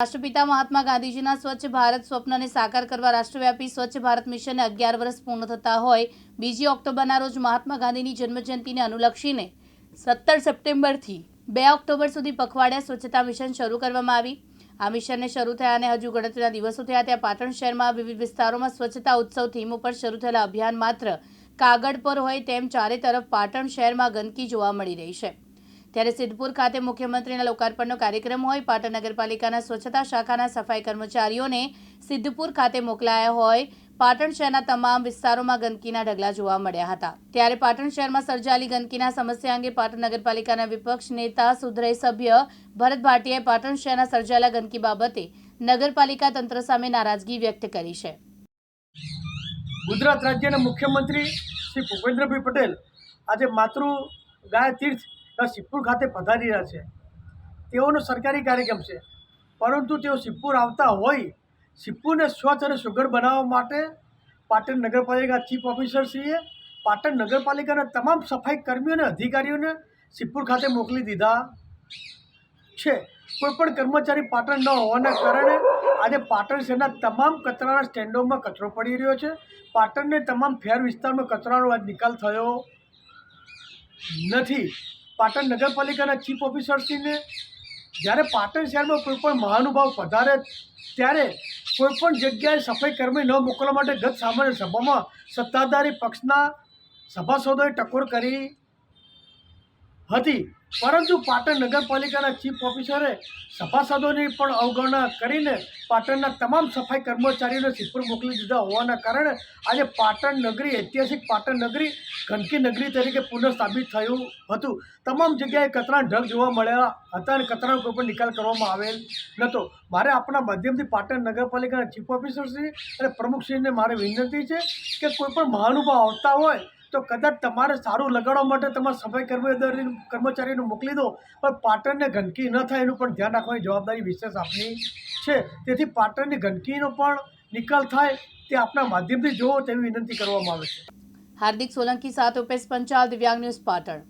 રાષ્ટ્રપિતા મહાત્મા ગાંધીજીના સ્વચ્છ ભારત સ્વપ્નને સાકાર કરવા રાષ્ટ્રવ્યાપી સ્વચ્છ ભારત મિશનને અગિયાર વર્ષ પૂર્ણ થતા હોય, બીજી ઓક્ટોબરના રોજ મહાત્મા ગાંધીની જન્મજયંતિને અનુલક્ષીને સત્તર સપ્ટેમ્બરથી બે ઓક્ટોબર સુધી પખવાડિયા સ્વચ્છતા મિશન શરૂ કરવામાં આવી. આ મિશનને શરૂ થયા અને હજુ ગણતરીના દિવસો થયા ત્યાં પાટણ શહેરમાં વિવિધ વિસ્તારોમાં સ્વચ્છતા ઉત્સવ થીમ ઉપર શરૂ થયેલા અભિયાન માત્ર કાગળ પર હોય તેમ ચારે તરફ પાટણ શહેરમાં ગંદકી જોવા મળી રહી છે. ત્યારે સિદ્ધપુર ખાતે મુખ્યમંત્રીના લોકાર્પણનો કાર્યક્રમ હોય, પાટણ નગરપાલિકાના સ્વચ્છતા શાખાના સફાઈ કર્મચારીઓને સિદ્ધપુર ખાતે મોકલાયા હોય, પાટણ શહેરના તમામ વિસ્તારોમાં ગંદકીના ઢગલા જોવા મળ્યા હતા. ત્યારે પાટણ શહેરમાં સર્જાયેલી ગંદકીના સમસ્યા અંગે પાટણ નગરપાલિકાના વિપક્ષ નેતા, સુધરાઈ સભ્ય ભરત ભાટિયાએ પાટણ શહેરના સર્જાયેલા ગંદકી બાબતે નગરપાલિકા તંત્ર સામે નારાજગી વ્યક્ત કરી છે. ગુજરાત રાજ્યના મુખ્યમંત્રી શ્રી ભૂપેન્દ્રભાઈ પટેલ આજે માતૃ ગાય તીર્થ સિદ્ધપુર ખાતે પધારી રહ્યા છે. તેઓનો સરકારી કાર્યક્રમ છે. પરંતુ તેઓ સિદ્ધપુર આવતા હોય, સિદ્ધપુરને સ્વચ્છ અને સુઘડ બનાવવા માટે પાટણ નગરપાલિકા ચીફ ઓફિસરશ્રીએ પાટણ નગરપાલિકાના તમામ સફાઈ કર્મીઓ અને અધિકારીઓને સિદ્ધપુર ખાતે મોકલી દીધા છે. કોઈપણ કર્મચારી પાટણ ન હોવાના કારણે આજે પાટણ શહેરના તમામ કચરાના સ્ટેન્ડોમાં કચરો પડી રહ્યો છે. પાટણને તમામ ફેર વિસ્તારમાં કચરાનો આજ નિકાલ થયો નથી. પાટણ નગરપાલિકાના ચીફ ઓફિસરશ્રીને જ્યારે પાટણ શહેરમાં કોઈ પણ મહાનુભાવ પધારે ત્યારે કોઈપણ જગ્યાએ સફાઈ કર્મી ન મોકલવા માટે ગત સામાન્ય સભામાં સત્તાધારી પક્ષના સભાસદોએ ટકોર કરી હતી. પરંતુ પાટણ નગરપાલિકાના ચીફ ઓફિસરે સભાસદોની પણ અવગણના કરીને પાટણના તમામ સફાઈ કર્મચારીઓને સિદ્ધપુર મોકલી દીધા હોવાના કારણે આજે પાટણ નગરી, ઐતિહાસિક પાટણ નગરી, ગંદકી નગરી તરીકે પુનઃસ્થાપિત થયું હતું. તમામ જગ્યાએ કચરા ઢગ જોવા મળ્યા હતા અને કચરાનો કોઈ પણ નિકાલ કરવામાં આવેલ નહોતો. મારે આપણા માધ્યમથી પાટણ નગરપાલિકાના ચીફ ઓફિસરશ્રી અને પ્રમુખશ્રીને મારે વિનંતી છે કે કોઈ પણ મહાનુભાવ આવતા હોય તો કદાચ તમારે સારું લગાડવા માટે તમારા સફાઈ કર્મચારી કર્મચારીને મોકલી દો, પણ પાટણને ગંદકી ન થાય એનું પણ ધ્યાન રાખવાની જવાબદારી વિશેષ આપની છે. તેથી પાટણની ગંદકીનો પણ નિકાલ થાય તે આપના માધ્યમથી જોવો તેવી વિનંતી કરવામાં આવે છે. હાર્દિક સોલંકી સાથે ઉપેશ પંચાલ, દિવ્યાંગ ન્યૂઝ પાટણ.